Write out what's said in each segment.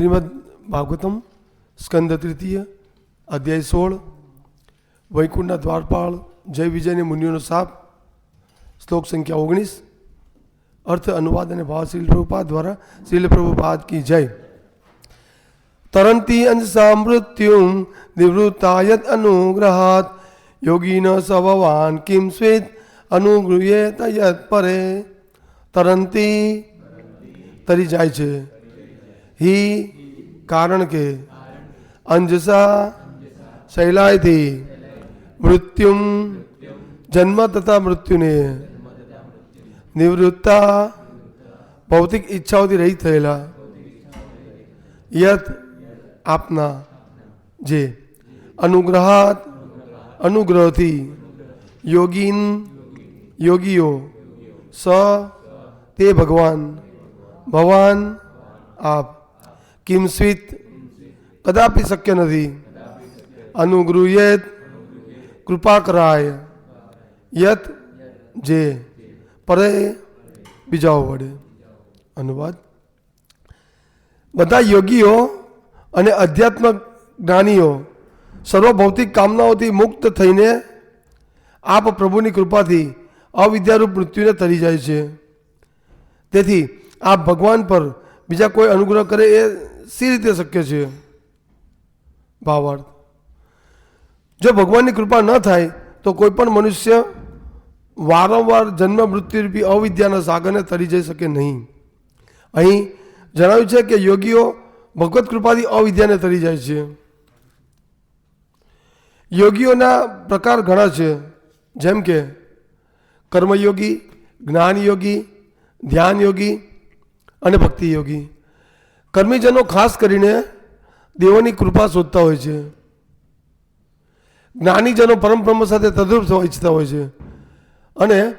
શ્રીમદ ભાગવતમ સ્કંદ તૃતીય અધ્યાય સોળ વૈકુંઠના દ્વારપાળ જય વિજયની મુનિઓનો સાપ શ્લોક સંખ્યા ઓગણીસ અર્થ અનુવાદ અને ભાવ શ્રીલ પ્રભુપાદ દ્વારા શ્રીલ પ્રભુપાદ કી જય તરંતી અંશા મૃત્યુ નિવૃત્તાયત અનુગ્રહાત યોગીન સવવાન કિમ સ્વેત અનુગૃહ્યેત તયત પરે તરંતી તરી જાય છે હિ કારણ કે અંજસા શૈલાયથી મૃત્યુમ જન્મ તથા મૃત્યુને નિવૃત્તા ભૌતિક ઈચ્છાઓથી રહિત થયેલા યત આપના જે અનુગ્રહાત અનુગ્રહથી યોગીન યોગીઓ સ તે ભગવાન ભગવાન આપ કિમસ્વિત કદાપી શક્ય નથી. અનુગૃહ્યેત કૃપા કરાય યત જે. પરે બીજાઓ વડે. અનુવાદ. બધા યોગીઓ અને અધ્યાત્મ જ્ઞાનીઓ સર્વભૌતિક કામનાઓથી મુક્ત થઈને આપ પ્રભુની કૃપાથી અવિદ્યારૂપ મૃત્યુને તરી જાય છે. તેથી આપ ભગવાન પર બીજા કોઈ અનુગ્રહ કરે એ સી રીતે શક્ય છે? ભાવાર્થ. જો ભગવાનની કૃપા ન થાય, તો કોઈ પણ મનુષ્ય વારંવાર જન્મ મૃત્યુરૂપી અવિદ્યાના સાગરને તરી જઈ શકે નહીં. અહીં જણાવ્યું છે કે યોગીઓ ભગવત કૃપાથી અવિદ્યાને તરી જાય છે. યોગીઓના પ્રકાર ઘણા છે. જેમ કે કર્મયોગી જ્ઞાન યોગી ધ્યાન યોગી અને ભક્તિ યોગી કર્મીજનો ખાસ કરીને દેવોની કૃપા શોધતા હોય છે. જ્ઞાનીજનો પરમબ્રહ્મ સાથે તદ્રુપ થવા ઈચ્છતા હોય છે. અને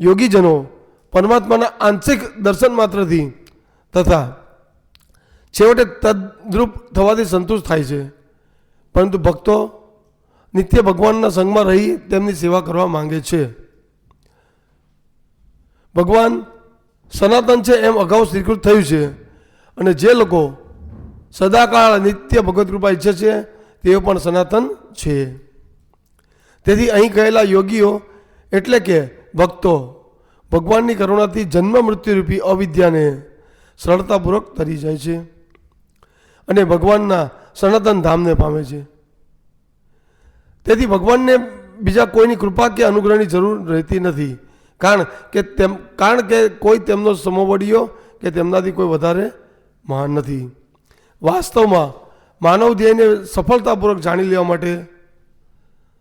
યોગીજનો પરમાત્માના આંશિક દર્શન માત્રથી તથા છેવટે તદ્રુપ થવાથી સંતુષ્ટ થાય છે. પરંતુ ભક્તો નિત્ય ભગવાનના સંગમાં રહી તેમની સેવા કરવા માંગે છે. ભગવાન સનાતન છે એમ અગાઉ સ્વીકૃત થયું છે. અને જે લોકો સદાકાળ નિત્ય ભગવત કૃપા ઈચ્છે છે, તેઓ પણ સનાતન છે. તેથી અહીં કહેલા યોગીઓ એટલે કે ભક્તો ભગવાનની કરુણાથી જન્મ મૃત્યુરૂપી અવિદ્યાને સરળતાપૂર્વક તરી જાય છે અને ભગવાનના સનાતન ધામને પામે છે. તેથી ભગવાનને બીજા કોઈની કૃપા કે અનુગ્રહની જરૂર રહેતી નથી. કારણ કે તેમ, કારણ કે કોઈ તેમનો સમોવડીયો કે તેમનાથી કોઈ વધારે મહાન નથી. વાસ્તવમાં માનવ ધ્યેયને સફળતાપૂર્વક જાણી લેવા માટે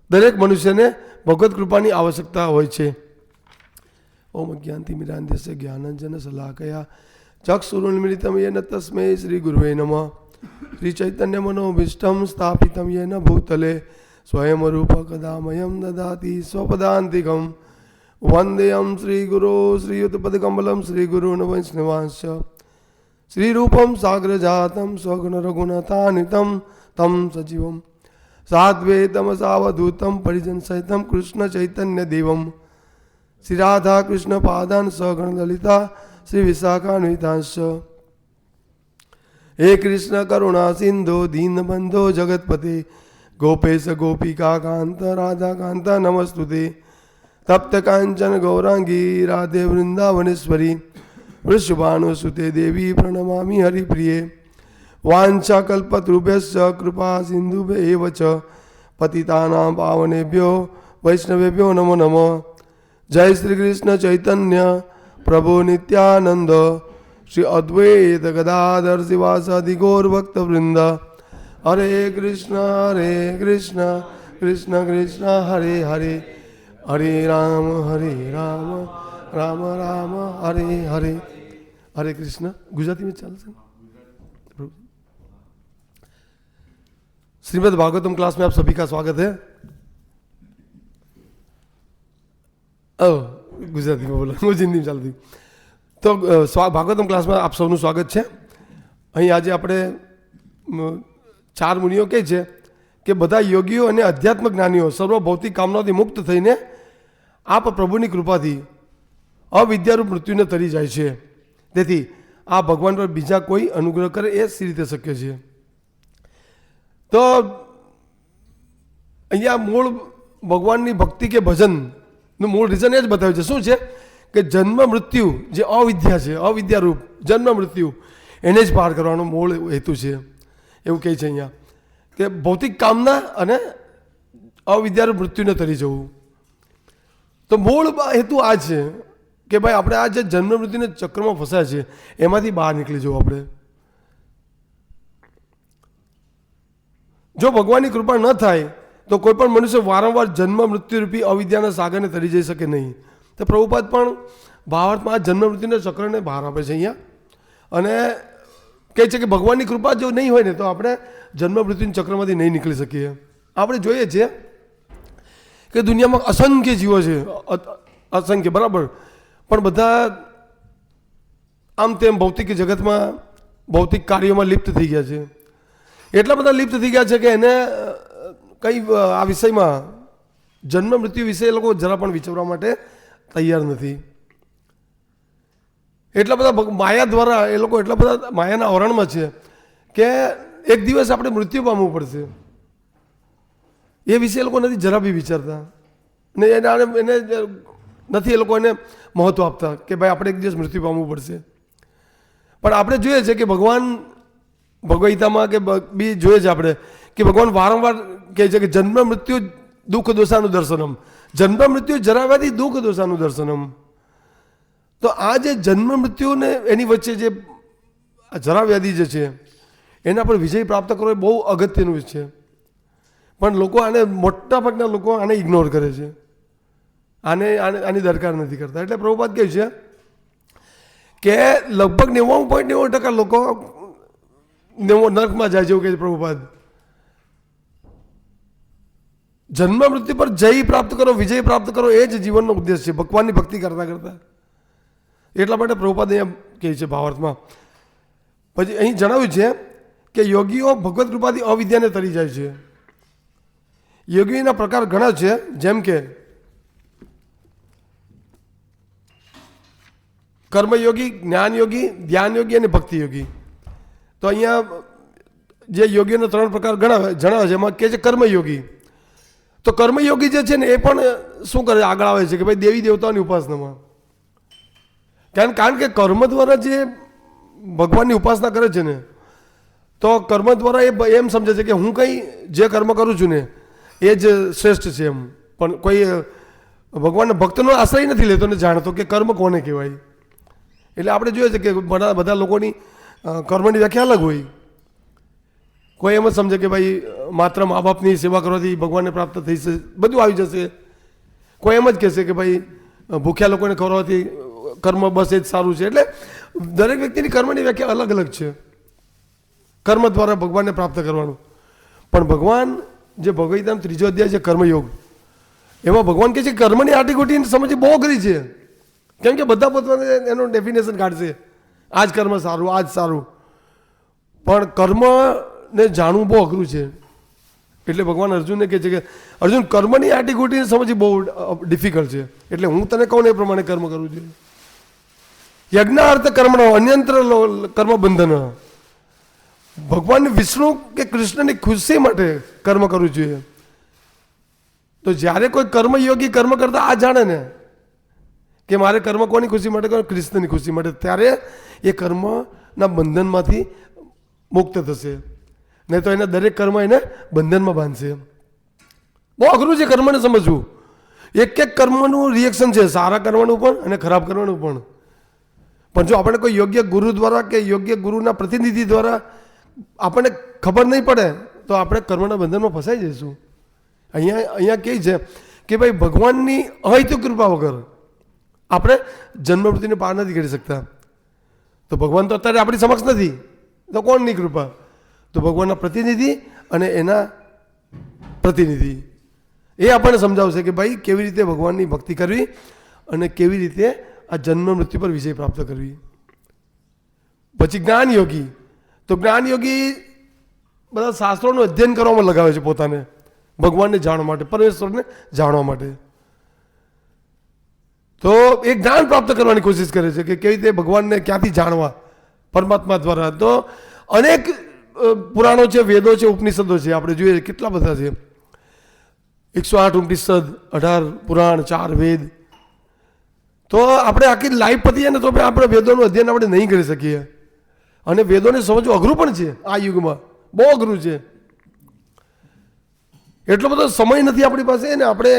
દરેક મનુષ્યને ભગવત કૃપાની આવશ્યકતા હોય છે. ઓમ જ્ઞાનથી મિરાંધ્યસ્ય જ્ઞાનંજન સલાહકયા. ચક્ષુરુન્મિલિતમ યેન તસ્મૈ શ્રી ગુરુવે નમઃ. શ્રી ચૈતન્ય મનોભીષ્ટમ સ્થાપિતમ યેન ભૂતલે. સ્વયં રૂપ કદામયમ દદાતિ સ્વપદાંતિકમ. વંદેયમ શ્રી ગુરો શ્રીયુતપદકમલમ શ્રી ગુરુન વૈષ્ણવાંશ શ્રીરૂપમ સાગ્રજાતમ સ્વગુણ રઘુનતાનિતમ તમ સજીવમ સાદ્વૈતમ સાવધૂતમ પરિજન સહિતમ કૃષ્ણ ચૈતન્ય દેવમ શ્રી રાધા કૃષ્ણ પાદાન સગણ લલિતા શ્રી વિશાખાન્વિતાંશ હે કૃષ્ણ કરુણા સિંધો દીનબંધો જગતપતિ ગોપેશ ગોપિકા કાંત રાધા કાંત નમસ્તુતે તપ્ત કાંચન ગૌરાંગી રાધે વૃંદાવનેશ્વરી વૃષભાનુસુતે દેવી પ્રણમામિ હરિપ્રિયે વાંછાકલ્પતૃભ્યશ્ચ કૃપા સિંધુભ્ય એવ ચ પતિતાનાં પાવનેભ્યો વૈષ્ણવેભ્યો નમો નમઃ જય શ્રી કૃષ્ણ ચૈતન્ય પ્રભુ નિત્યાનંદ શ્રી અદ્વૈત ગદાધર શિવાસાદિ ગૌર ભક્ત વૃંદ હરે કૃષ્ણ હરે કૃષ્ણ કૃષ્ણ કૃષ્ણ હરે હરે હરે રામ હરે રામ રામ રામ હરે હરે હરે કૃષ્ણ ગુજરાતીમાં ચાલશે ને? श्रीमद् भागवतम क्लास में आप सभी का स्वागत है ઓ ગુજરાતીમાં બોલો હું હિન્દીમાં ચાલતી તો અ, સ્વા ભાગવતમ ક્લાસમાં આપ સૌનું સ્વાગત છે અહીં આજે આપણે મ, ચાર મુનિઓ કહે છે કે બધા યોગીઓ અને અધ્યાત્મ જ્ઞાનીઓ સર્વ ભૌતિક કામનાથી મુક્ત થઈને આપ પ્રભુની કૃપાથી અવિદ્યારૂપ મૃત્યુને તરી જાય છે. તેથી આ ભગવાન પર બીજા કોઈ અનુગ્રહ કરે એ સી રીતે શક્ય છે. તો અહીંયા મૂળ ભગવાનની ભક્તિ કે ભજનનું મૂળ રીઝન એ જ બતાવ્યું છે. શું છે? કે જન્મ મૃત્યુ જે અવિદ્યા છે, અવિદ્યારૂપ જન્મ મૃત્યુ, એને જ પાર કરવાનો મૂળ હેતુ છે. એવું કહે છે અહીંયા કે ભૌતિક કામના અને અવિદ્યારૂપ મૃત્યુને તરી જવું. તો મૂળ હેતુ આ છે. કે ભાઈ, આપણે આ જે જન્મ મૃત્યુને ચક્રમાં ફસાયા છે એમાંથી બહાર નીકળી જવું આપણે. જો ભગવાનની કૃપા ન થાય, તો કોઈ પણ મનુષ્ય વારંવાર જન્મ મૃત્યુરૂપી અવિદ્યાના સાગરને તરી જઈ શકે નહીં. તો પ્રભુપાદ પણ ભાવાર્થમાં આ જન્મ મૃત્યુના ચક્રને બહાર આપે છે અહીંયા. અને કહે છે કે ભગવાનની કૃપા જો નહીં હોય ને, તો આપણે જન્મ મૃત્યુના ચક્રમાંથી નહીં નીકળી શકીએ. આપણે જોઈએ છીએ કે દુનિયામાં અસંખ્ય જીવો છે. અસંખ્ય, બરાબર? પણ બધા આમ તેમ ભૌતિક જગતમાં, ભૌતિક કાર્યોમાં લિપ્ત થઈ ગયા છે. એટલા બધા લિપ્ત થઈ ગયા છે કે એને કંઈ આ વિષયમાં જન્મ, મૃત્યુ વિશે એ લોકો જરા પણ વિચારવા માટે તૈયાર નથી. એટલા બધા માયા દ્વારા એ લોકો એટલા બધા માયાના આવરણમાં છે કે એક દિવસ આપણે મૃત્યુ પામવું પડશે. એ વિશે એ લોકો નથી, જરા બી વિચારતા. ને એને એને નથી એ લોકો એને મહત્વ આપતા કે ભાઈ આપણે એક દિવસ મૃત્યુ પામવું પડશે. પણ આપણે જોઈએ છે કે ભગવાન ભગવદ્ગીતામાં કે બ- જોઈએ છે આપણે કે ભગવાન વારંવાર કહે છે કે જન્મ મૃત્યુ દુઃખ દોષાનું દર્શનમ. જન્મ મૃત્યુ જરાવ્યાથી દુઃખ દોષાનું દર્શનમ. તો આ જે જન્મ મૃત્યુને એની વચ્ચે જે આ જરા વ્યાધિ જે છે, એના પર વિજય પ્રાપ્ત કરવો એ બહુ અગત્યનું છે. પણ લોકો આને મોટા ભાગના લોકો આને ઇગ્નોર કરે છે. આને આને દરકાર નથી કરતા. એટલે પ્રભુપાદ કહે છે કે લગભગ નેવું પોઈન્ટ નેવું ટકા લોકો નેવો નર્કમાં જાય એવું કહે છે પ્રભુપાદ. જન્મ મૃત્યુ પર જય પ્રાપ્ત કરો, વિજય પ્રાપ્ત કરો, એ જ જીવનનો ઉદ્દેશ છે, ભગવાનની ભક્તિ કરતા કરતા. એટલા માટે પ્રભુપાદ અહીંયા કહે છે ભાવાર્થમાં. પછી અહીં જણાવ્યું છે કે યોગીઓ ભગવત કૃપાથી અવિદ્યાને તરી જાય છે. યોગીના પ્રકાર ઘણા છે, જેમ કે કર્મયોગી, જ્ઞાનયોગી, ધ્યાનયોગી અને ભક્તિ યોગી તો અહીંયા જે યોગીઓના ત્રણ પ્રકાર ગણાવે, જણાવે છે, એમાં કે છે કર્મયોગી. તો કર્મયોગી જે છે ને, એ પણ શું કરે, આગળ આવે છે કે ભાઈ દેવી દેવતાઓની ઉપાસનામાં. કારણ કારણ કે કર્મ દ્વારા જે ભગવાનની ઉપાસના કરે છે ને, તો કર્મ દ્વારા એ એમ સમજે છે કે હું કંઈ જે કર્મ કરું છું ને, એ જ શ્રેષ્ઠ છે એમ. પણ કોઈ ભગવાનના ભક્તનો આશ્રય નથી લેતો ને જાણતો કે કર્મ કોને કહેવાય. એટલે આપણે જોઈએ છે કે બધા બધા લોકોની કર્મની વ્યાખ્યા અલગ હોય. કોઈ એમ જ સમજે કે ભાઈ, માત્ર મા બાપની સેવા કરવાથી ભગવાનને પ્રાપ્ત થઈ જશે બધું આવી જશે. કોઈ એમ જ કહેશે કે ભાઈ, ભૂખ્યા લોકોને ખવડાવવાથી કર્મ બસ એ જ સારું છે. એટલે દરેક વ્યક્તિની કર્મની વ્યાખ્યા અલગ અલગ છે. કર્મ દ્વારા ભગવાનને પ્રાપ્ત કરવાનું. પણ ભગવાન જે ભગવદ્ગીતાનો ત્રીજો અધ્યાય છે કર્મયોગ, એમાં ભગવાન કહે છે કર્મની આટીગોટી સમજ બહુ અઘરી છે. કેમ કે બધા પોતાને એનું ડેફિનેશન કાઢશે. આ જ કર્મ સારું આ જ સારું. પણ કર્મને જાણવું બહુ અઘરું છે. એટલે ભગવાન અર્જુનને કહે છે કે, અર્જુન, કર્મની આટીગોટીને સમજવી બહુ ડિફિકલ્ટ છે. એટલે હું તને કહું ને એ પ્રમાણે કર્મ કરવું જોઈએ યજ્ઞાર્થ કર્મનો અન્યંત્ર કર્મ બંધન ભગવાન વિષ્ણુ કે કૃષ્ણની ખુશી માટે કર્મ કરવું જોઈએ તો જ્યારે કોઈ કર્મયોગી કર્મ કરતા આ જાણે ને કે મારે કર્મ કોની ખુશી માટે કરો? કૃષ્ણની ખુશી માટે. ત્યારે એ કર્મના બંધનમાંથી મુક્ત થશે. નહીં તો એના દરેક કર્મ એને બંધનમાં બાંધશે. બહુ અઘરું છે કર્મને સમજવું. એક એક કર્મનું રિએક્શન છે. સારા કરવાનું પણ અને ખરાબ કરવાનું પણ. પણ જો આપણે કોઈ યોગ્ય ગુરુ દ્વારા કે યોગ્ય ગુરુના પ્રતિનિધિ દ્વારા આપણને ખબર નહીં પડે, તો આપણે કર્મના બંધનમાં ફસાઈ જઈશું. અહીંયા અહીંયા કહે છે કે ભાઈ ભગવાનની અહિત કૃપા વગર આપણે જન્મ મૃત્યુને પાર નથી કરી શકતા. તો ભગવાન તો અત્યારે આપણી સમક્ષ નથી. તો કોણની કૃપા? તો ભગવાનના પ્રતિનિધિ અને એના પ્રતિનિધિ. એ આપણને સમજાવશે કે ભાઈ, કેવી રીતે ભગવાનની ભક્તિ કરવી અને કેવી રીતે આ જન્મ મૃત્યુ પર વિજય પ્રાપ્ત કરવી. પછી જ્ઞાન યોગી તો જ્ઞાન યોગી બધા શાસ્ત્રોનું અધ્યયન કરવામાં લગાવે છે પોતાને. ભગવાનને જાણવા માટે, પરમેશ્વરને જાણવા માટે. તો એ જ્ઞાન પ્રાપ્ત કરવાની કોશિશ કરે છે કે કેવી રીતે ભગવાનને ક્યાંથી જાણવા? પરમાત્મા દ્વારા. તો અનેક પુરાણો છે, વેદો છે, ઉપનિષદો છે. આપણે જોઈએ કેટલા બધા છે. એકસો આઠ ઉપનિષદ, અઢાર પુરાણ, ચાર વેદ. તો આપણે આખી લાઈફ પતી જાય ને તો પણ આપણે વેદોનું અધ્યયન આપણે નહીં કરી શકીએ. અને વેદોને સમજવું અઘરું પણ છે આ યુગમાં. બહુ અઘરું છે. એટલો બધો સમય નથી આપણી પાસે ને આપણે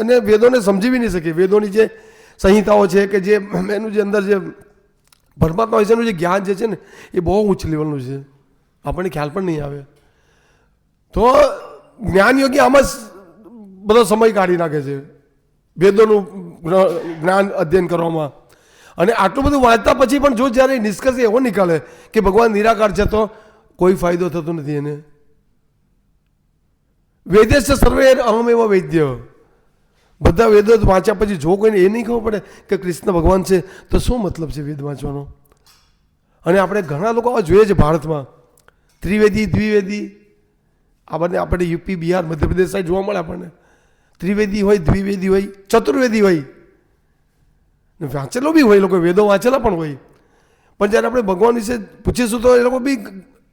અને વેદોને સમજી બી નહીં શકીએ. વેદોની જે સંહિતાઓ છે કે જે એનું જે અંદર જે પરમાત્મા વિશેનું જે જ્ઞાન જે છે ને, એ બહુ ઉચ્ચ લેવલનું છે. આપણને ખ્યાલ પણ નહીં આવે. તો જ્ઞાન યોગી આમાં જ બધો સમય કાઢી નાખે છે. વેદોનું જ્ઞાન અધ્યયન કરવામાં. અને આટલું બધું વાંચતા પછી પણ જો જ્યારે નિષ્કર્ષ એવો નીકળે કે ભગવાન નિરાકાર છે તો કોઈ ફાયદો થતો નથી એને. વેદેશ સર્વે અહમ એવા વૈદ્ય. બધા વેદો વાંચ્યા પછી જો કોઈને એ નહીં ખબર પડે કે કૃષ્ણ ભગવાન છે, તો શું મતલબ છે વેદ વાંચવાનો? અને આપણે ઘણા લોકો આવા જોઈએ છે ભારતમાં. ત્રિવેદી, દ્વિવેદી. આ બંને આપણે યુપી, બિહાર, મધ્યપ્રદેશ સાઈડ જોવા મળે આપણને. ત્રિવેદી હોય, દ્વિવેદી હોય, ચતુર્વેદી હોય. ને વાંચેલો બી હોય લોકો વેદો વાંચેલા પણ હોય. પણ જ્યારે આપણે ભગવાન વિશે પૂછીશું તો એ લોકો બી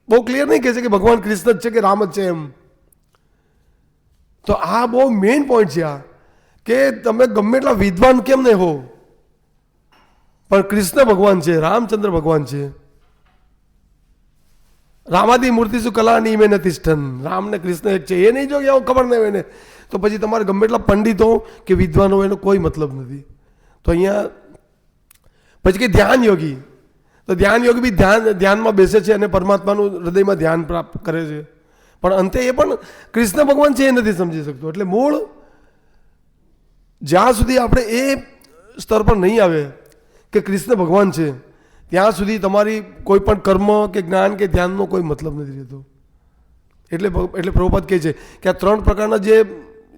બહુ ક્લિયર નહીં કહે છે કે ભગવાન કૃષ્ણ જ છે કે રામ જ છે એમ. તો આ બહુ મેઇન પોઈન્ટ છે આ. કે તમે ગમે એટલા વિદ્વાન કેમ નહીં હો? પણ કૃષ્ણ ભગવાન છે, રામચંદ્ર ભગવાન છે. રામાદી મૂર્તિ શું કલાની મેં નથી સ્ટન રામ ને કૃષ્ણ એક છે, એ નહીં જો આવું ખબર નહીં હોય ને તો પછી તમારે ગમે એટલા પંડિતો કે વિદ્વાનો એનો કોઈ મતલબ નથી. તો અહીંયા પછી કે ધ્યાન યોગી. તો ધ્યાન યોગી બી ધ્યાન, ધ્યાનમાં બેસે છે અને પરમાત્માનું હૃદયમાં ધ્યાન પ્રાપ્ત કરે છે. પણ અંતે એ પણ કૃષ્ણ ભગવાન છે એ નથી સમજી શકતો. એટલે મૂળ જ્યાં સુધી આપણે એ સ્તર પર નહીં આવે કે કૃષ્ણ ભગવાન છે, ત્યાં સુધી તમારી કોઈ પણ કર્મ કે જ્ઞાન કે ધ્યાનનો કોઈ મતલબ નથી રહેતો. એટલે એટલે પ્રભુપદ કહે છે કે આ ત્રણ પ્રકારના જે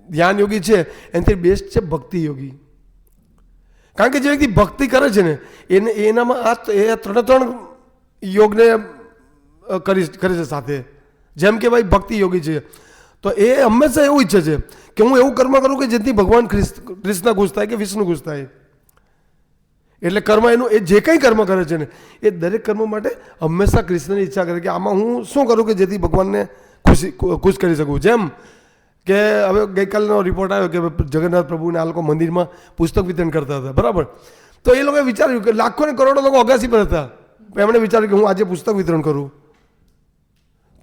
ધ્યાન યોગી છે, એનાથી બેસ્ટ છે ભક્તિ યોગી. કારણ કે જે વ્યક્તિ ભક્તિ કરે છે ને, એને, એનામાં આ એ ત્રણે ત્રણ યોગને કરી, કરે છે સાથે. જેમ કે ભાઈ ભક્તિ યોગી છે તો એ હંમેશા એવું ઈચ્છે છે કે હું એવું કર્મ કરું કે જેથી ભગવાન કૃષ્ણ ખુશ થાય કે વિષ્ણુ ખુશ થાય. એટલે કર્મ એનું, એ જે કંઈ કર્મ કરે છે ને, એ દરેક કર્મ માટે હંમેશા કૃષ્ણની ઈચ્છા કરે કે આમાં હું શું કરું કે જેથી ભગવાનને ખુશી ખુશ કરી શકું. જેમ કે હવે ગઈકાલનો રિપોર્ટ આવ્યો કે જગન્નાથ પ્રભુને આ લોકો મંદિરમાં પુસ્તક વિતરણ કરતા હતા, બરાબર? તો એ લોકોએ વિચાર્યું કે લાખો ને કરોડો લોકો અગાસી પર હતા. એમણે વિચાર્યું કે હું આજે પુસ્તક વિતરણ કરું.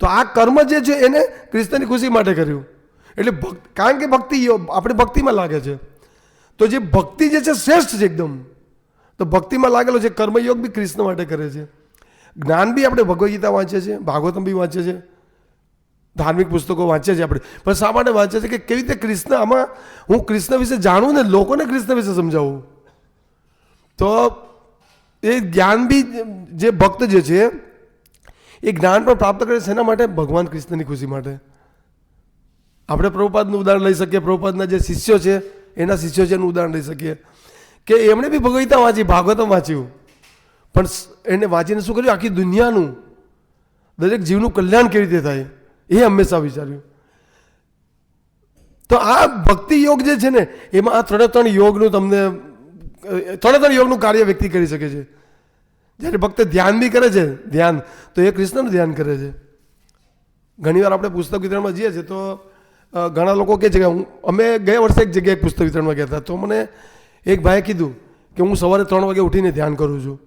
તો આ કર્મ જે છે એને ક્રિસ્તની ખુશી માટે કર્યું. એટલે ભક્ત કારણ કે ભક્તિ આપણી ભક્તિમાં લાગે છે. તો જે ભક્તિ જે છે શ્રેષ્ઠ છે એકદમ. તો ભક્તિમાં લાગેલો છે કર્મયોગ બી કૃષ્ણ માટે કરે છે. જ્ઞાન બી આપણે ભગવદ્ ગીતા વાંચીએ છીએ, ભાગવતમ બી વાંચીએ છીએ, ધાર્મિક પુસ્તકો વાંચીએ છીએ આપણે. પણ શા માટે વાંચીએ છીએ કે કેવી રીતે કૃષ્ણ આમાં, હું કૃષ્ણ વિશે જાણું ને લોકોને કૃષ્ણ વિશે સમજાવું? તો એ જ્ઞાન બી જે ભક્ત જે છે એ જ્ઞાન પણ પ્રાપ્ત કરે છે એના માટે ભગવાન કૃષ્ણની ખુશી માટે. આપણે પ્રભુપાદનું ઉદાહરણ લઈ શકીએ. પ્રભુપાદના જે શિષ્યો છે, એના શિષ્યો છે એનું ઉદાહરણ લઈ શકીએ. કે એમણે બી ભગવદ્ગીતા વાંચી, ભાગવતમ વાંચ્યું. પણ એને વાંચીને શું કર્યું? આખી દુનિયાનું, દરેક જીવનું કલ્યાણ કેવી રીતે થાય? એ હંમેશા વિચાર્યું. તો આ ભક્તિ યોગ જે છે ને, એમાં આ ત્રણે ત્રણ યોગનું તમને ત્રણે ત્રણ યોગનું કાર્ય વ્યક્તિ કરી શકે છે. જ્યારે ભક્ત ધ્યાન બી કરે છે, ધ્યાન, તો એ કૃષ્ણનું ધ્યાન કરે છે. ઘણીવાર આપણે પુસ્તક વિતરણમાં જઈએ છીએ તો ઘણા લોકો કહે છે કે હું, અમે ગયા વર્ષે એક જગ્યાએ પુસ્તક વિતરણમાં ગયા હતા, તો મને એક ભાઈએ કીધું કે હું સવારે ત્રણ વાગે ઉઠીને ધ્યાન કરું છું.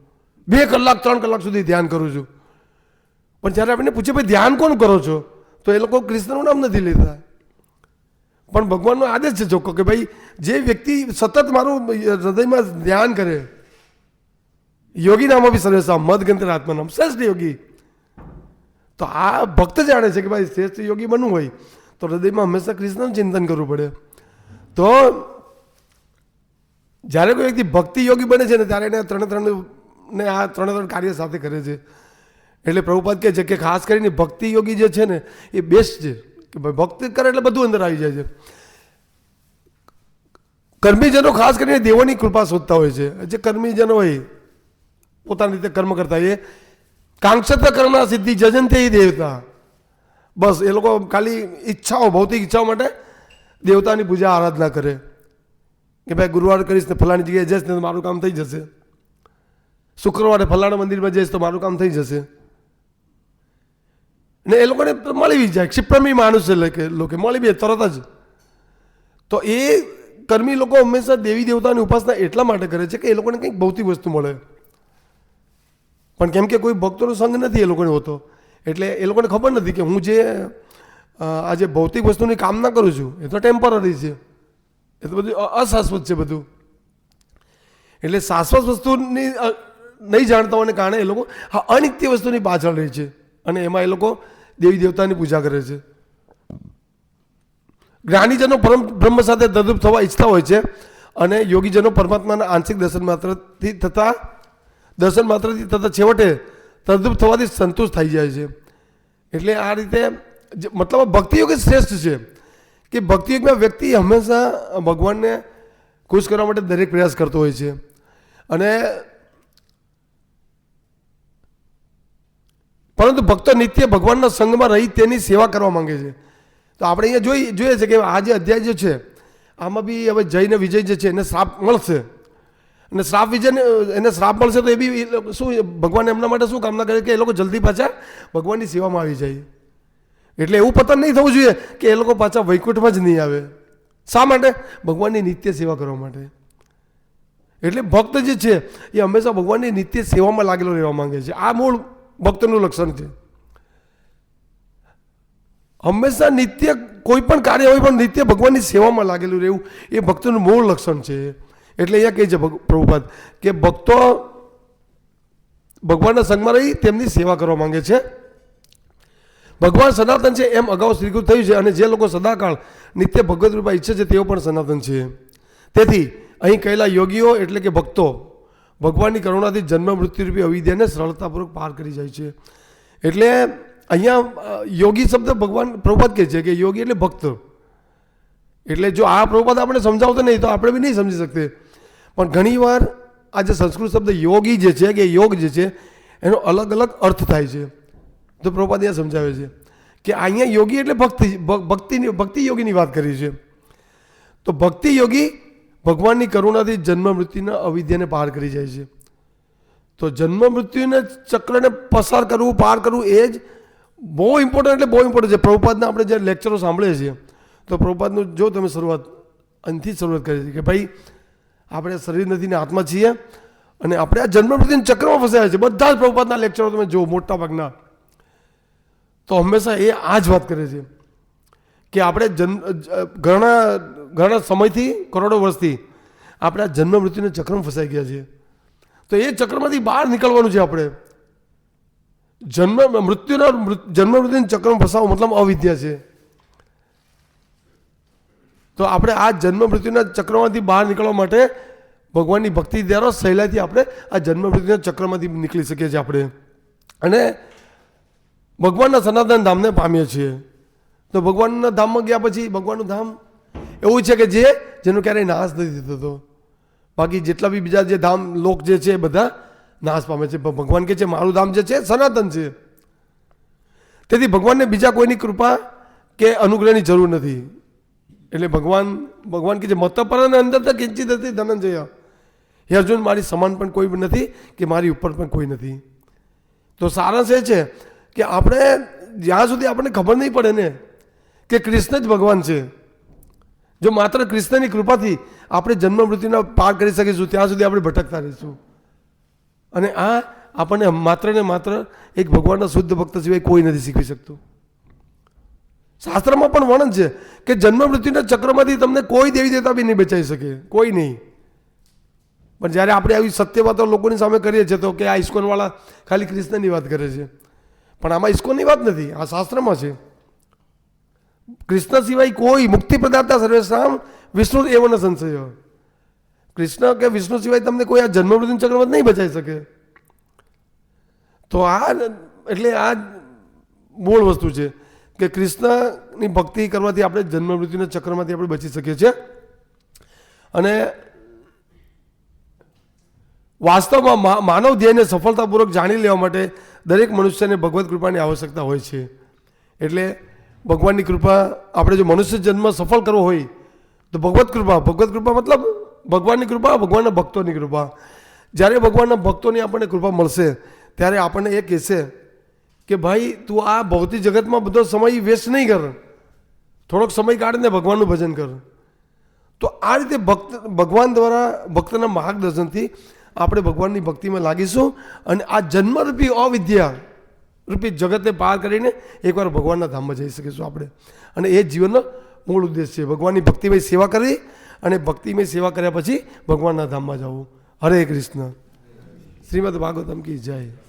બે કલાક, ત્રણ કલાક સુધી ધ્યાન કરું છું. પણ જ્યારે આપણે પૂછે, ભાઈ, ધ્યાન કોણ કરો છો? તો એ લોકો કૃષ્ણનું નામ નથી લેતા. પણ ભગવાનનો આદેશ છે ચોખ્ખો કે, ભાઈ, જે વ્યક્તિ સતત મારું હૃદયમાં ધ્યાન કરે યોગી નામ બી સર્વેશા મદ ગંતર આત્મનામ શ્રેષ્ઠ યોગી. તો આ ભક્ત જાણે છે કે ભાઈ શ્રેષ્ઠ યોગી બનવું હોય, તો હૃદયમાં હંમેશા કૃષ્ણનું ચિંતન કરવું પડે. તો જ્યારે કોઈ વ્યક્તિ ભક્તિ યોગી બને છે ને, ત્યારે એને ત્રણે ત્રણ ને આ ત્રણે ત્રણ કાર્ય સાથે કરે છે. એટલે પ્રભુપાદ કહે છે કે ખાસ કરીને ભક્તિ યોગી જે છે ને, એ બેસ્ટ છે. કે ભાઈ ભક્તિ કરે એટલે બધું અંદર આવી જાય છે. કર્મીજનો ખાસ કરીને દેવોની કૃપા શોધતા હોય છે. જે કર્મીજનો હોય પોતાની રીતે કર્મ કરતા એ કાંક્ષત કર્મના સિદ્ધિ જજંતે દેવતા. બસ, એ લોકો ખાલી ઈચ્છાઓ, ભૌતિક ઈચ્છાઓ માટે દેવતાની પૂજા આરાધના કરે. કે ભાઈ ગુરુવાર કરીશ ને ફલાણી જગ્યાએ જઈશ ને મારું કામ થઈ જશે. શુક્રવારે ફલાણા મંદિરમાં જઈશ તો મારું કામ થઈ જશે. ને એ લોકોને મળી બી જાય. ક્ષિપ્રમી માણસ છે કે લોકો. મળી બી તરત જ. તો એ કર્મી લોકો હંમેશા દેવી દેવતાની ઉપાસના એટલા માટે કરે છે કે એ લોકોને કંઈક ભૌતિક વસ્તુ મળે. પણ કેમ કે કોઈ ભક્તોનો સંગ નથી એ લોકોને હોતો. એટલે એ લોકોને ખબર નથી કે હું જે આ જે ભૌતિક વસ્તુની કામના કરું છું, એ તો ટેમ્પરરી છે. એ તો બધું અશાશ્વત છે બધું. એટલે શાશ્વત વસ્તુની નહીં જાણતા હોવાને કારણે એ લોકો હા અનિત્ય વસ્તુની પાછળ રહે છે. અને એમાં એ લોકો દેવી દેવતાની પૂજા કરે છે. જ્ઞાનીજનો પરમ, બ્રહ્મ સાથે તદ્રુપ થવા ઈચ્છતા હોય છે. અને યોગીજનો પરમાત્માના આંશિક દર્શન માત્રથી થતા દર્શન માત્રથી તથા છેવટે તદ્રુપ થવાથી સંતોષ થઈ જાય છે. એટલે આ રીતે મતલબ ભક્તિયોગ જ શ્રેષ્ઠ છે કે ભક્તિયોગમાં વ્યક્તિ હંમેશા ભગવાનને ખુશ કરવા માટે દરેક પ્રયાસ કરતો હોય છે. અને પરંતુ ભક્તો નિત્ય ભગવાનના સંગમાં રહી તેની સેવા કરવા માંગે છે. તો આપણે અહીંયા જોઈ, જોઈએ છે કે આ જે અધ્યાય જે છે, આમાં બી હવે જઈને વિજય જે છે એને શ્રાપ મળશે. અને શ્રાપ વિજયને એને શ્રાપ મળશે તો એ બી શું, ભગવાન એમના માટે શું કામના કરે કે એ લોકો જલ્દી પાછા ભગવાનની સેવામાં આવી જાય. એટલે એવું પતન નહીં થવું જોઈએ કે એ લોકો પાછા વૈકુંઠમાં જ નહીં આવે. શા માટે? ભગવાનની નિત્ય સેવા કરવા માટે. એટલે ભક્ત જે છે, એ હંમેશા ભગવાનની નિત્ય સેવામાં લાગેલો રહેવા માંગે છે. આ મૂળ ભક્તનું લક્ષણ છે. હંમેશા નિત્ય કોઈ પણ કાર્ય હોય પણ નિત્ય ભગવાનની સેવામાં લાગેલું રહેવું એ ભક્તનું મૂળ લક્ષણ છે. એટલે અહીંયા કહે છે પ્રભુપાદ કે ભક્તો ભગવાનના સંગમાં રહી તેમની સેવા કરવા માંગે છે. ભગવાન સનાતન છે એમ અગાઉ સ્વીકૃત થયું છે અને જે લોકો સદાકાળ નિત્ય ભગવત રૂપા ઈચ્છે છે તેઓ પણ સનાતન છે. તેથી અહીં કહેલા યોગીઓ એટલે કે ભક્તો ભગવાનની કરુણાથી જન્મ મૃત્યુરૂપી અવિદ્યાને સરળતાપૂર્વક પાર કરી જાય છે. એટલે અહીંયા યોગી શબ્દ ભગવાન પ્રભુપાદ કહે છે કે યોગી એટલે ભક્ત. એટલે જો આ પ્રભુપાદ આપણે સમજાવતો નહીં તો આપણે બી નહીં સમજી શકતે પણ ઘણીવાર આ જે સંસ્કૃત શબ્દ યોગી જે છે, કે યોગ જે છે, એનો અલગ અલગ અર્થ થાય છે. તો પ્રભુપાદ અહીંયા સમજાવે છે કે અહીંયા યોગી એટલે ભક્તિ ભક્તિની ભક્તિ યોગીની વાત કરી છે. તો ભક્તિ યોગી ભગવાનની કરુણાથી જન્મ મૃત્યુના અવિદ્યાને પાર કરી જાય છે. તો જન્મ મૃત્યુને ચક્રને પસાર કરવું, પાર કરવું એ જ બહુ ઇમ્પોર્ટન્ટ એટલે બહુ ઇમ્પોર્ટન્ટ છે. પ્રભુપાદના આપણે જે લેક્ચરો સાંભળીએ છીએ, તો પ્રભુપાદનું જો તમે શરૂઆત અહીંથી જ શરૂઆત કરી છે કે ભાઈ આપણે શરીર નથી ને આત્મા છીએ અને આપણે આ જન્મ પ્રતિને ચક્રમાં ફસાયા છે બધા જ પ્રભુપાદના લેક્ચરો તમે જુઓ, મોટા ભાગના. તો હંમેશા એ આ જ વાત કરે છે કે આપણે જન્મ ઘણા ઘણા સમયથી, કરોડો વર્ષથી આપણે આ જન્મ મૃત્યુના ચક્રમાં ફસાઈ ગયા છીએ. તો એ ચક્રમાંથી બહાર નીકળવાનું છે આપણે. જન્મ, મૃત્યુના મૃત- જન્મ મૃત્યુને ચક્રમાં ફસાવો મતલબ અવિદ્યા છે. તો આપણે આ જન્મ મૃત્યુના ચક્રમાંથી બહાર નીકળવા માટે ભગવાનની ભક્તિ દ્વારા સહેલાઈથી આપણે આ જન્મ મૃત્યુના ચક્રમાંથી નીકળી શકીએ છીએ આપણે. અને ભગવાનના સનાતન ધામને પામીએ છીએ. તો ભગવાનના ધામમાં ગયા પછી ભગવાનનું ધામ એવું છે કે જે, જેનો ક્યારેય નાશ નથી થતો બાકી જેટલા બી બીજા જે ધામ લોક જે છે એ બધા નાશ પામે છે. ભગવાન કે છે મારું ધામ જે છે સનાતન છે. તેથી ભગવાનને બીજા કોઈની કૃપા કે અનુગ્રહની જરૂર નથી. એટલે ભગવાન ભગવાન કે છે મતપરાને પર અંદર તો કિંચિત હતી, ધનંજય. હે અર્જુન મારી સમાન પણ કોઈ નથી કે મારી ઉપર પણ કોઈ નથી. તો સારાંશ એ છે કે આપણે જ્યાં સુધી આપણને ખબર નહીં પડે ને કે કૃષ્ણ જ ભગવાન છે. જો માત્ર કૃષ્ણની કૃપાથી આપણે જન્મ મૃત્યુના પાર કરી શકીશું, ત્યાં સુધી આપણે ભટકતા રહીશું. અને આ આપણને માત્ર ને માત્ર એક ભગવાનના શુદ્ધ ભક્ત સિવાય કોઈ નથી શીખવી શકતું. શાસ્ત્રમાં પણ વર્ણન છે કે જન્મ મૃત્યુના ચક્રમાંથી તમને કોઈ દેવી દેવતા બી નહીં બચાવી શકે. કોઈ નહીં. પણ જ્યારે આપણે આવી સત્ય વાતો લોકોની સામે કરીએ છીએ તો કે આ ઇસ્કોનવાળા ખાલી કૃષ્ણની વાત કરે છે. પણ આમાં ઇસ્કોનની વાત નથી, આ શાસ્ત્રમાં છે. કૃષ્ણ સિવાય કોઈ મુક્તિ પ્રદાતા સર્વેશ્રામ વિષ્ણુ એવો ન સંશય. કૃષ્ણ કે વિષ્ણુ સિવાય તમને કોઈ આ જન્મ મૃત્યુ ચક્રમાં નહીં બચાવી શકે. તો આ એટલે આ મૂળ વસ્તુ છે. કે કૃષ્ણની ભક્તિ કરવાથી આપણે જન્મ મૃત્યુના ચક્રમાંથી આપણે બચી શકીએ છીએ. અને વાસ્તવમાં માનવ ધ્યેયને સફળતાપૂર્વક જાણી લેવા માટે દરેક મનુષ્યને ભગવત કૃપાની આવશ્યકતા હોય છે. એટલે ભગવાનની કૃપા, આપણે જો મનુષ્ય જન્મ સફળ કરવો હોય, તો ભગવત કૃપા ભગવત કૃપા મતલબ ભગવાનની કૃપા, ભગવાનના ભક્તોની કૃપા. જ્યારે ભગવાનના ભક્તોની આપણને કૃપા મળશે, ત્યારે આપણને એ કહેશે કે ભાઈ, તું આ ભૌતિક જગતમાં બધો સમય વેસ્ટ નહીં કર. થોડોક સમય કાઢીને ભગવાનનું ભજન કર. તો આ રીતે ભક્ત, ભગવાન દ્વારા ભક્તના માર્ગદર્શનથી આપણે ભગવાનની ભક્તિમાં લાગીશું અને આ જન્મરૂપી અવિદ્યા રૂપી જગતને પાર કરીને એકવાર ભગવાનના ધામમાં જઈ શકીશું આપણે. અને એ જીવનનો મૂળ ઉદ્દેશ છે. ભગવાનની ભક્તિમય સેવા કરવી અને ભક્તિમય સેવા કર્યા પછી ભગવાનના ધામમાં જવું. હરે કૃષ્ણ. શ્રીમદ ભાગવતમ કી જય.